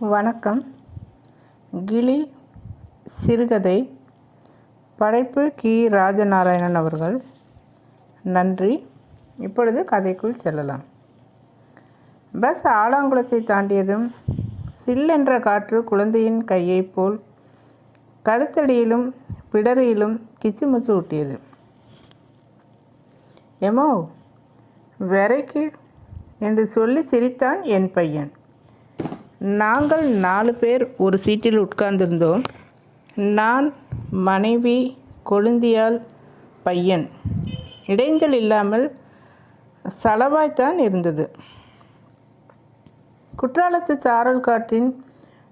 வணக்கம். கிளி சிறுகதை படைப்பு கி. ராஜநாராயணன் அவர்கள். நன்றி. இப்பொழுது கதைக்குள் செல்லலாம். பஸ் ஆலாங்குளத்தை தாண்டியதும் சில்லென்ற காற்று குழந்தையின் கையைப் போல் கழுத்தடியிலும் பிடரியிலும் கிச்சுமுச்சு ஊட்டியது. எமோ வெரைக்கு என்று சொல்லி சிரித்தான் என் பையன். நாங்கள் நாலு பேர் ஒரு சீட்டில் உட்கார்ந்திருந்தோம். நான் மனைவி கொழுந்தியால் பையன். இடைஞ்சல் இல்லாமல் சலவாய்த்தான் இருந்தது. குற்றாலத்து சாரல் காற்றின்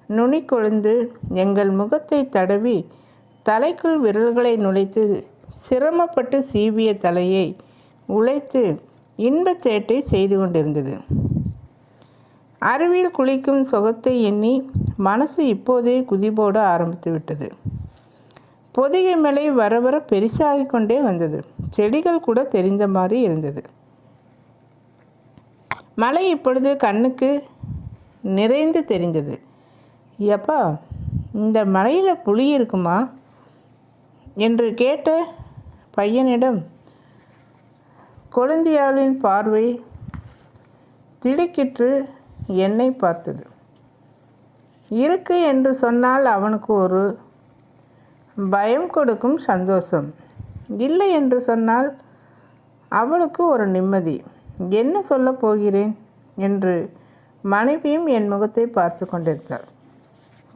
நுனி கொழுந்து எங்கள் முகத்தை தடவி தலைக்குள் விரல்களை நுழைத்து சிரமப்பட்டு சீவிய தலையை உழைத்து இன்பச் சேட்டை செய்து கொண்டிருந்தது. அருவியில் குளிக்கும் சுகத்தை எண்ணி மனசு இப்போதே குதிபோட ஆரம்பித்து விட்டது. பொதிகை மலை வர வர பெருசாகி கொண்டே வந்தது. செடிகள் கூட தெரிந்த மாதிரி இருந்தது. மலை இப்பொழுது கண்ணுக்கு நிறைந்து தெரிந்தது. எப்பா இந்த மலையில் புளி இருக்குமா? என்று கேட்ட பையனிடம் கொழுந்தியாவின் பார்வை திடுக்கிற்று என்னை பார்த்தது. இருக்கு என்று சொன்னால் அவனுக்கு ஒரு பயம் கொடுக்கும் சந்தோஷம். இல்லை என்று சொன்னால் அவளுக்கு ஒரு நிம்மதி. என்ன சொல்லப் போகிறேன்? என்று மனைவியும் என் முகத்தை பார்த்து கொண்டிருந்தாள்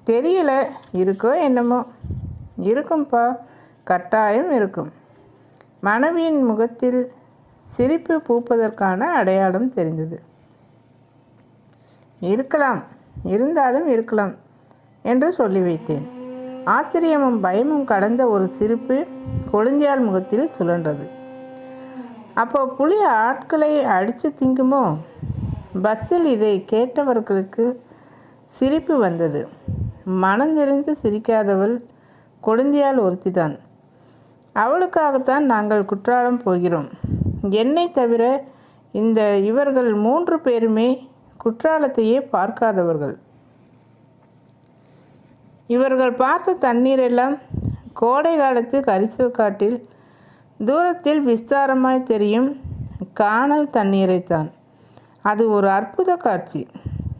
தெரியல இருக்கோ என்னமோ. இருக்கும்பா கட்டாயம் இருக்கும். மனைவியின் முகத்தில் சிரிப்பு பூப்பதற்கான அடையாளம் தெரிந்தது. இருக்கலாம். இருந்தாலும் இருக்கலாம் என்று சொல்லி வைத்தேன். ஆச்சரியமும் பயமும் கடந்த ஒரு சிரிப்பு கொழுந்தியால் முகத்தில் சுழன்றது. அப்போ புலி ஆட்களை அடித்து திங்குமோ? பஸ்ஸில் இதை கேட்டவர்களுக்கு சிரிப்பு வந்தது. மனந்தெறிந்து சிரிக்காதவள் கொழுந்தியால் ஒருத்திதான். அவளுக்காகத்தான் நாங்கள் குற்றாலம் போகிறோம். என்னை தவிர இந்த இவர்கள் மூன்று பேருமே குற்றாலத்தையே பார்க்காதவர்கள். இவர்கள் பார்த்த தண்ணீரெல்லாம் கோடை காலத்து கரிசல் காட்டில் தூரத்தில் விஸ்தாரமாய் தெரியும் காணல் தண்ணீரைத்தான். அது ஒரு அற்புத காட்சி.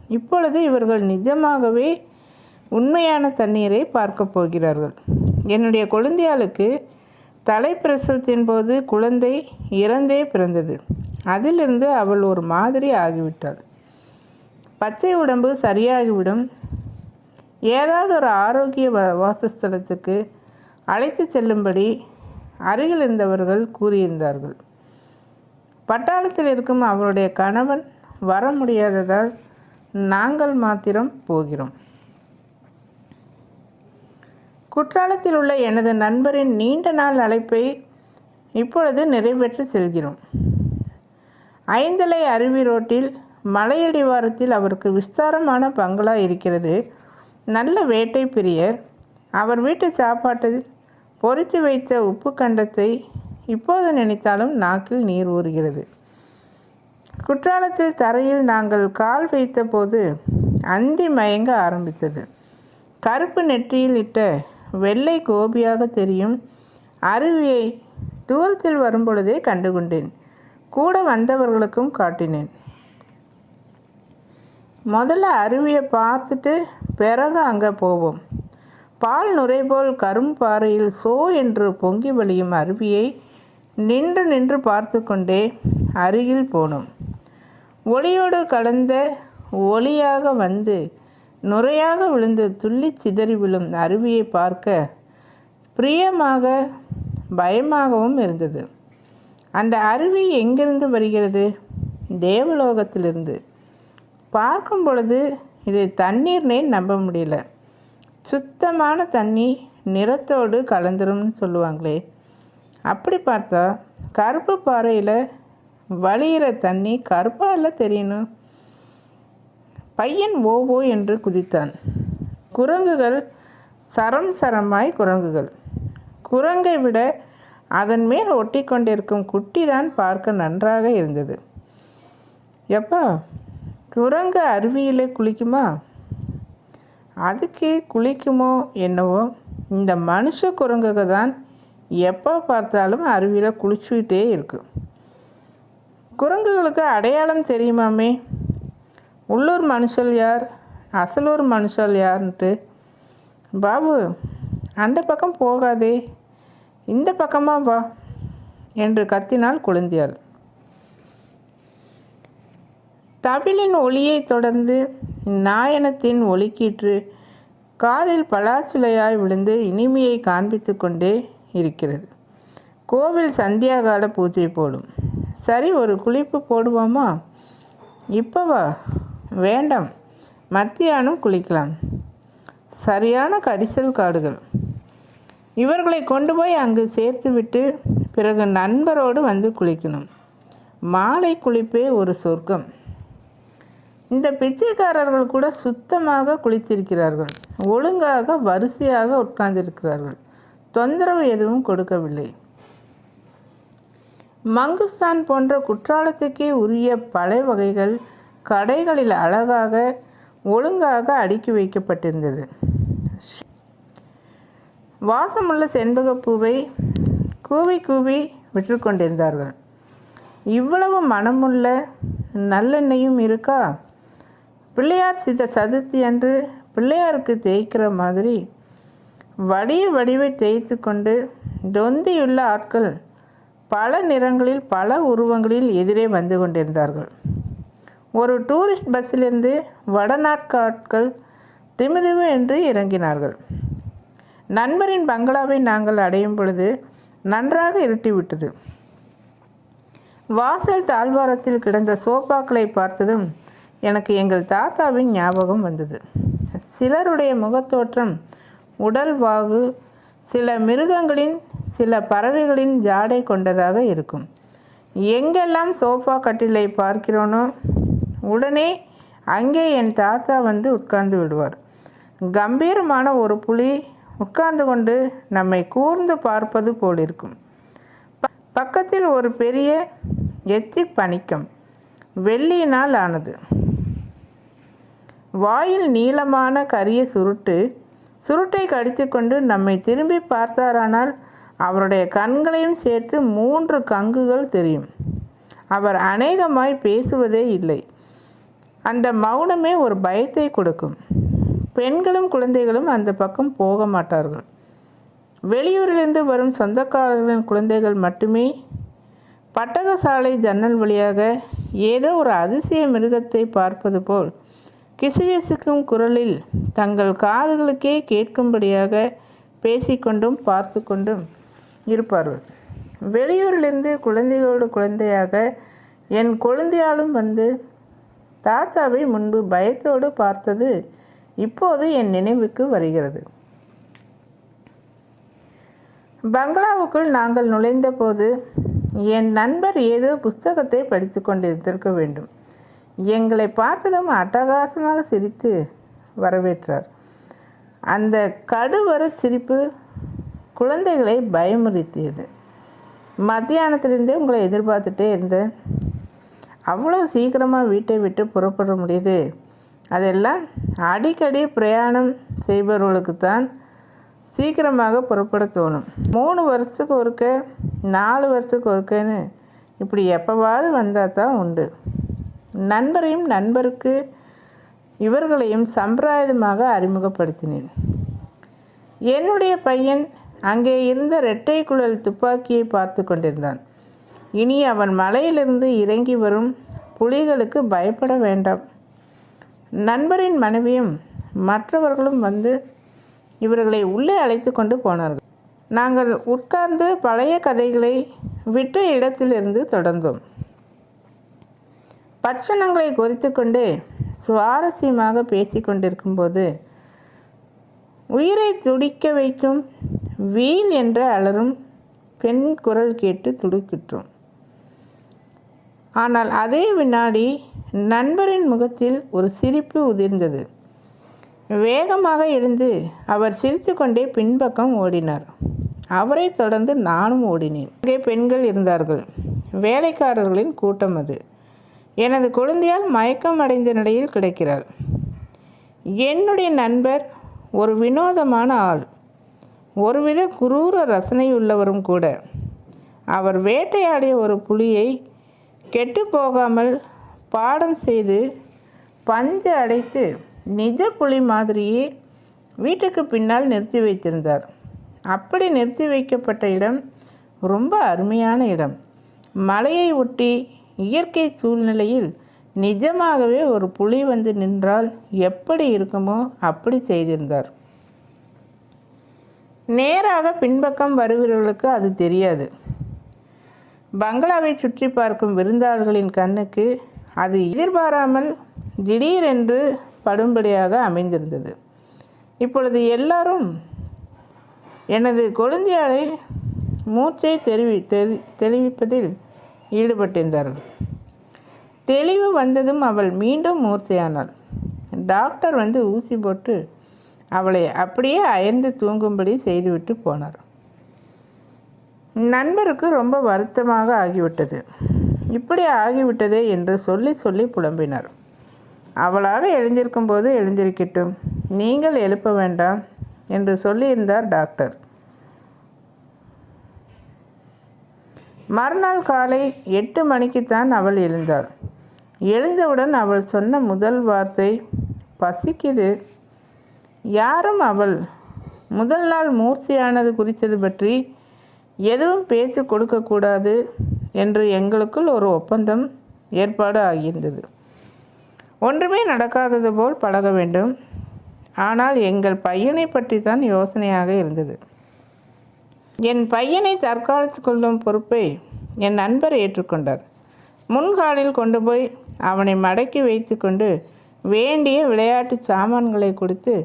இப்பொழுது இவர்கள் நிஜமாகவே உண்மையான தண்ணீரை பார்க்க போகிறார்கள். என்னுடைய குழந்தையாளுக்கு தலைப்பிரசவத்தின் போது குழந்தை இறந்தே பிறந்தது. அதிலிருந்து அவள் ஒரு மாதிரி ஆகிவிட்டாள். பச்சை உடம்பு சரியாகிவிடும். ஏதாவது ஒரு ஆரோக்கிய வ வாசஸ்தலத்துக்கு அழைத்து செல்லும்படி அருகில் இருந்தவர்கள் கூறியிருந்தார்கள். பட்டாளத்தில் இருக்கும் அவருடைய கணவன் வர முடியாததால் நாங்கள் மாத்திரம் போகிறோம். குற்றாலத்தில் உள்ள எனது நண்பரின் நீண்ட நாள் அழைப்பை இப்பொழுது நிறைவேற்றி செல்கிறோம். ஐந்தலை அருவி ரோட்டில் மலையடிவாரத்தில் அவருக்கு விஸ்தாரமான பங்களா இருக்கிறது. நல்ல வேட்டை பிரியர். அவர் வீட்டு சாப்பாட்டில் பொறித்து வைத்த உப்பு கண்டத்தை இப்போது நினைத்தாலும் நாக்கில் நீர் ஊறுகிறது. குற்றாலத்தில் தரையில் நாங்கள் கால் வைத்தபோது அந்தி மயங்க ஆரம்பித்தது. கருப்பு நெற்றியில் இட்ட வெள்ளை கோபியாக தெரியும். அருவியை தூரத்தில் வரும்பொழுதே கண்டுகொண்டேன். கூட வந்தவர்களுக்கும் காட்டினேன். முதல்ல அருவியை பார்த்துட்டு பிறகு அங்கே போவோம். பால் நுரைபோல் கரும்பாறையில் சோ என்று பொங்கி வழியும் அருவியை நின்று நின்று பார்த்து கொண்டே அருகில் போனோம். ஒளியோடு கலந்த ஒளியாக வந்து நுரையாக விழுந்து துள்ளி சிதறி விழும் அருவியை பார்க்க பிரியமாக பயமாகவும் இருந்தது. அந்த அருவி எங்கிருந்து வருகிறது? தேவலோகத்திலிருந்து. பார்க்கும் பொழுது இதை தண்ணீர்னே நம்ப முடியல. சுத்தமான தண்ணி நிறத்தோடு கலந்துரும்னு சொல்லுவாங்களே. அப்படி பார்த்தா கருப்பு பாறையில் வழியிற தண்ணி கருப்பால தெரியணும் பையன் ஓவோ என்று குதித்தான். குரங்குகள் சரம் சரமாய் குரங்குகள். குரங்கை விட அதன் மேல் ஒட்டி கொண்டிருக்கும் குட்டி தான் பார்க்க நன்றாக இருந்தது. எப்பா குரங்கு அருவியிலே குளிக்குமா? அதுக்கே குளிக்குமோ என்னவோ. இந்த மனுஷ குரங்குக தான் எப்போ பார்த்தாலும் அருவியில் குளிச்சுக்கிட்டே இருக்கும் குரங்குகளுக்கு அடையாளம் தெரியுமாமே? உள்ளூர் மனுஷல் யார்? அசலூர் மனுஷல் யார்ன்ட்டு. பாபு அந்த பக்கம் போகாதே. இந்த பக்கமாக வா என்று கத்தினாள் குழந்தையாள். தவிலின் ஒளியை தொடர்ந்து நாயனத்தின் ஒலிக்கீற்று காதில் பலாசுலையாய் விழுந்து இனிமையை காண்பித்து கொண்டே இருக்கிறது. கோவில் சந்தியாகால பூஜை போடும் சரி ஒரு குளிப்பு போடுவோமா? இப்போவா? வேண்டாம். மத்தியானம் குளிக்கலாம். சரியான கரிசல் காடுகள். இவர்களை கொண்டு போய் அங்கு சேர்த்துவிட்டு பிறகு நண்பரோடு வந்து குளிக்கணும். மாலை குளிப்பே ஒரு சொர்க்கம். இந்த பிச்சைக்காரர்கள் கூட சுத்தமாக குளித்திருக்கிறார்கள். ஒழுங்காக வரிசையாக உட்கார்ந்திருக்கிறார்கள். தொந்தரவு எதுவும் கொடுக்கவில்லை. மங்குஸ்தான் போன்ற குற்றாலத்துக்கே உரிய பழைய வகைகள் கடைகளில் அழகாக ஒழுங்காக அடுக்கி வைக்கப்பட்டிருந்தது. வாசமுள்ள செண்பகப்பூவை கூவி கூவி விற்று கொண்டிருந்தார்கள் இவ்வளவு மனமுள்ள நல்லெண்ணெயும் இருக்கா? பிள்ளையார் சித்த சதுர்த்தி அன்று பிள்ளையாருக்கு தேய்க்கிற மாதிரி வடிய வடிவை தேய்த்து கொண்டு தொந்தியுள்ள ஆட்கள் பல நிறங்களில் பல உருவங்களில் எதிரே வந்து கொண்டிருந்தார்கள். ஒரு டூரிஸ்ட் பஸ்ஸிலிருந்து வடநாட்கு ஆட்கள் திமுதிமு என்று இறங்கினார்கள். நண்பரின் பங்களாவை நாங்கள் அடையும் பொழுது நன்றாக இருட்டிவிட்டது. வாசல் தாழ்வாரத்தில் கிடந்த சோஃபாக்களை பார்த்ததும் எனக்கு எங்கள் தாத்தாவின் ஞாபகம் வந்தது. சிலருடைய முகத்தோற்றம் உடல் வாகு சில மிருகங்களின் சில பறவைகளின் ஜாடை கொண்டதாக இருக்கும். எங்கெல்லாம் சோஃபா கட்டிலை பார்க்கிறோனோ உடனே அங்கே என் தாத்தா வந்து உட்கார்ந்து விடுவார். கம்பீரமான ஒரு புலி உட்கார்ந்து கொண்டு நம்மை கூர்ந்து பார்ப்பது போலிருக்கும். பக்கத்தில் ஒரு பெரிய எச்சி பணிக்கம் வெள்ளியினால் ஆனது. வாயில் நீளமான கரிய சுருட்டு சுருட்டை கடித்துக்கொண்டு நம்மை திரும்பி பார்த்தாரானால் அவருடைய கண்களையும் சேர்த்து மூன்று கங்குகள் தெரியும். அவர் அநேகமாய் பேசுவதே இல்லை. அந்த மௌனமே ஒரு பயத்தை கொடுக்கும். பெண்களும் குழந்தைகளும் அந்த பக்கம் போக மாட்டார்கள். வெளியூரிலிருந்து வரும் சொந்தக்காரர்களின் குழந்தைகள் மட்டுமே பட்டகசாலை ஜன்னல் வழியாக ஏதோ ஒரு அதிசய மிருகத்தை பார்ப்பது போல் கிசுகிசுக்கும் குரலில் தங்கள் காதுகளுக்கே கேட்கும்படியாக பேசிக்கொண்டும் பார்த்து கொண்டும் இருப்பார்கள். வெளியூரிலிருந்து குழந்தைகளோடு குழந்தையாக என் குழந்தையாலும் வந்து தாத்தாவை முன்பு பயத்தோடு பார்த்தது இப்போது என் நினைவுக்கு வருகிறது. பங்களாவுக்குள் நாங்கள் நுழைந்தபோது என் நண்பர் ஏதோ புஸ்தகத்தை படித்து கொண்டிருந்திருக்க வேண்டும். எங்களை பார்த்ததும் அட்டகாசமாக சிரித்து வரவேற்றார். அந்த கடுவர சிரிப்பு குழந்தைகளை பயமுறுத்தியது. மத்தியானத்திலிருந்தே உங்களை எதிர்பார்த்துட்டே இருந்தேன். அவ்வளோ சீக்கிரமாக வீட்டை விட்டு புறப்பட முடியுது. அதெல்லாம் அடிக்கடி பிரயாணம் செய்பவர்களுக்கு தான் சீக்கிரமாக புறப்பட தோணும். மூணு வருஷத்துக்கு ஒருக்க நாலு வருஷத்துக்கு ஒருக்கன்னு இப்படி எப்போவாவது வந்தால் தான் உண்டு. நண்பரையும் நண்பருக்கு இவர்களையும் சம்பிரதாயமாக அறிமுகப்படுத்தினேன். என்னுடைய பையன் அங்கே இருந்த இரட்டை குழல் துப்பாக்கியை பார்த்து கொண்டிருந்தான். இனி அவன் மலையிலிருந்து இறங்கி வரும் புலிகளுக்கு பயப்பட வேண்டாம். நண்பரின் மனைவியும் மற்றவர்களும் வந்து இவர்களை உள்ளே அழைத்து கொண்டு போனார்கள். நாங்கள் உட்கார்ந்து பழைய கதைகளை விட்ட இடத்திலிருந்து தொடர்ந்தோம். பட்சணங்களை குறித்து கொண்டு சுவாரஸ்யமாக பேசிக்கொண்டிருக்கும்போது உயிரை துடிக்க வைக்கும் வீல் என்ற அலறும் பெண் குரல் கேட்டு துடுக்கிற்றோம் ஆனால் அதே வினாடி நண்பரின் முகத்தில் ஒரு சிரிப்பு உதிர்ந்தது. வேகமாக எழுந்து அவர் சிரித்துக்கொண்டே பின்பக்கம் ஓடினார். அவரை தொடர்ந்து நானும் ஓடினேன். அங்கே பெண்கள் இருந்தார்கள். வேலைக்காரர்களின் கூட்டம் அது. எனது குழந்தையால் மயக்கம் அடைந்த நிலையில் கிடைக்கிறாள் என்னுடைய நண்பர் ஒரு வினோதமான ஆள். ஒருவித குரூர ரசனை உள்ளவரும் கூட. அவர் வேட்டையாடிய ஒரு புலியை கெட்டு போகாமல் பாடம் செய்து பஞ்சு அடைத்து நிஜ புலி மாதிரியே வீட்டுக்கு பின்னால் நிறுத்தி வைத்திருந்தார். அப்படி நிறுத்தி வைக்கப்பட்ட இடம் ரொம்ப அருமையான இடம். மலையை ஒட்டி இயற்கை சூழ்நிலையில் நிஜமாகவே ஒரு புலி வந்து நின்றால் எப்படி இருக்குமோ அப்படி செய்திருந்தார். நேராக பின்பக்கம் வருகிறவர்களுக்கு அது தெரியாது. பங்களாவை சுற்றி பார்க்கும் விருந்தாளர்களின் கண்ணுக்கு அது எதிர்பாராமல் திடீரென்று படும்படியாக அமைந்திருந்தது. இப்பொழுது எல்லாரும் எனது கொழுந்தியாலை மூச்சை தெரிவி தெரி தெரிவிப்பதில் ஈடுபட்டிருந்தார்கள் தெளிவு வந்ததும் அவள் மீண்டும் மூர்ச்சையானாள். டாக்டர் வந்து ஊசி போட்டு அவளை அப்படியே அயர்ந்து தூங்கும்படி செய்துவிட்டு போனார். நண்பருக்கு ரொம்ப வருத்தமாக ஆகிவிட்டது. இப்படி ஆகிவிட்டதே என்று சொல்லி சொல்லி புலம்பினார். அவளாக எழுந்திருக்கும் போது எழுந்திருக்கட்டும். நீங்கள் எழுப்ப வேண்டாம் என்று சொல்லியிருந்தார் டாக்டர். மறுநாள் காலை எட்டு மணிக்குத்தான் அவள் எழுந்தாள். எழுந்தவுடன் அவள் சொன்ன முதல் வார்த்தை பசிக்குது. யாரும் அவள் முதல் நாள் மூர்ச்சையானது குறித்தது பற்றி எதுவும் பேச்சு கொடுக்கக்கூடாது என்று எங்களுக்குள் ஒரு ஒப்பந்தம் ஏற்பாடு ஆகியிருந்தது. ஒன்றுமே நடக்காதது போல் பழக வேண்டும். ஆனால் எங்கள் பையனை பற்றி தான் யோசனையாக இருந்தது. என் பையனை தற்காலத்து கொள்ளும் பொறுப்பை என் நண்பர் ஏற்றுக்கொண்டார். முன்காலில் கொண்டு போய் அவனை மடக்கி வைத்துக்கொண்டு வேண்டிய விளையாட்டு சாமான்களை கொடுத்து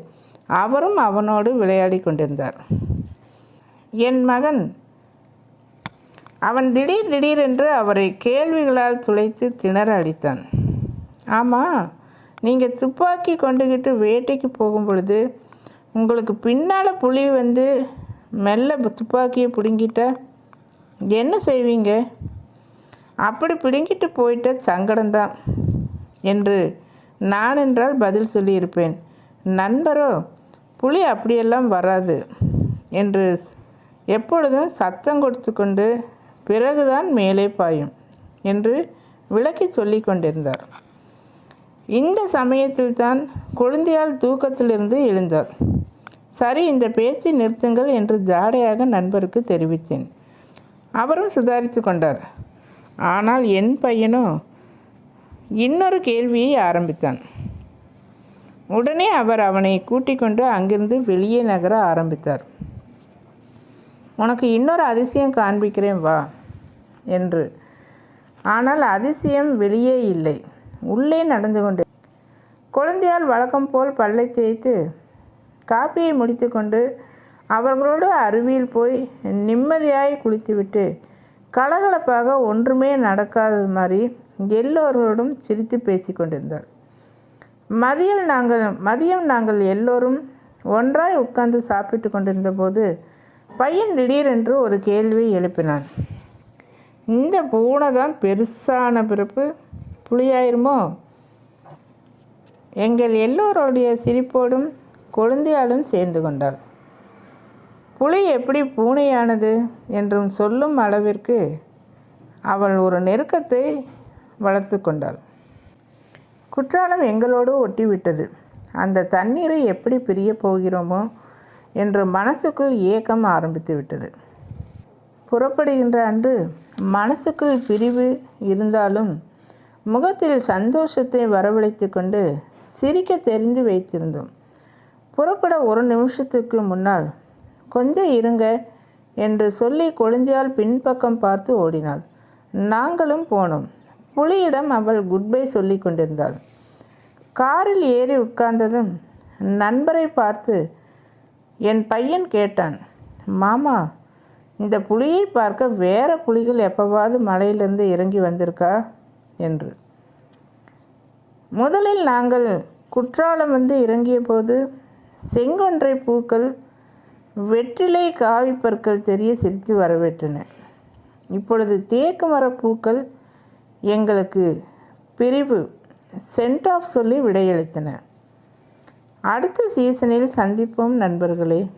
அவரும் அவனோடு விளையாடி கொண்டிருந்தார். என் மகன் அவன் திடீர் திடீரென்று அவரை கேள்விகளால் துளைத்து திணற அடித்தான். ஆமாம் நீங்கள் துப்பாக்கி கொண்டுக்கிட்டு வேட்டைக்கு போகும் பொழுது உங்களுக்கு பின்னால் புலி வந்து மெல்ல துப்பாக்கியை பிடுங்கிட்டா. என்ன செய்வீங்க? அப்படி பிடுங்கிட்டு போயிட்ட சங்கடம்தான் என்று நான் என்றால் பதில் சொல்லியிருப்பேன். நண்பரோ புலி அப்படியெல்லாம் வராது என்று எப்பொழுதும் சத்தம் கொடுத்து கொண்டு பிறகுதான் மேலே பாயும் என்று விளக்கி சொல்லி கொண்டிருந்தார். இந்த சமயத்தில் தான் குழந்தையால் தூக்கத்திலிருந்து எழுந்தார். சரி இந்த பேச்சை நிறுத்துங்கள் என்று ஜாடையாக நண்பருக்கு தெரிவித்தேன். அவரும் சுதாரித்து கொண்டார். ஆனால் என் பையனோ இன்னொரு கேள்வியை ஆரம்பித்தான். உடனே அவர் அவனை கூட்டிக் கொண்டு அங்கிருந்து வெளியே நகர ஆரம்பித்தார். உனக்கு இன்னொரு அதிசயம் காண்பிக்கிறேன் வா என்று. ஆனால் அதிசயம் வெளியே இல்லை. உள்ளே நடந்து கொண்டு குழந்தையால் வழக்கம் போல் பல்லை தேய்த்து காப்பியை முடித்துக்கொண்டு அவர்களோடு அருவியில் போய் நிம்மதியாய் குளித்துவிட்டு கலகலப்பாக ஒன்றுமே நடக்காதது மாதிரி எல்லோரோடும் சிரித்து பேசி கொண்டிருந்தார். மதியம் நாங்கள் மதியம் நாங்கள் எல்லோரும் ஒன்றாய் உட்கார்ந்து சாப்பிட்டு கொண்டிருந்த போது பையன் திடீரென்று ஒரு கேள்வி எழுப்பினான். இந்த பூனை தான் பெருசான பிறப்பு புளியாயிருமோ எங்கள் எல்லோருடைய சிரிப்போடும் கொழுந்தியாலும் சேர்ந்து கொண்டாள். புலி எப்படி பூனையானது? என்றும் சொல்லும் அளவிற்கு அவள் ஒரு நெருக்கத்தை வளர்த்து கொண்டாள். குற்றாலம் எங்களோடு ஒட்டிவிட்டது. அந்த தண்ணீரை எப்படி பிரிய போகிறோமோ? என்று மனசுக்குள் ஏக்கம் ஆரம்பித்து விட்டது. புறப்படுகின்ற அன்று மனசுக்குள் பிரிவு இருந்தாலும் முகத்தில் சந்தோஷத்தை வரவழைத்து கொண்டு சிரிக்க தெரிந்து வைத்திருந்தோம். புறப்பட ஒரு நிமிஷத்துக்கு முன்னால் கொஞ்சம் இருங்க என்று சொல்லி கொழுந்தியால் பின்பக்கம் பார்த்து ஓடினாள். நாங்களும் போனோம். புலியிடம் அவள் குட்பை சொல்லி கொண்டிருந்தாள். காரில் ஏறி உட்கார்ந்ததும் நண்பரை பார்த்து என் பையன் கேட்டான். மாமா இந்த புலியை பார்க்க வேற புலிகள் எப்போவாவது மலையிலிருந்து இறங்கி வந்திருக்கா? என்று. முதலில் நாங்கள் குற்றாலம் வந்து இறங்கிய போது செங்கொன்றை பூக்கள் வெற்றிலை காவிப்பற்கள் தெரிய சிரித்து வரவேற்றன. இப்பொழுது தேக்கு மர பூக்கள் எங்களுக்கு பிரிவு சென்ட் ஆஃப் சொல்லி விடையளித்தன. அடுத்த சீசனில் சந்திப்போம் நண்பர்களே.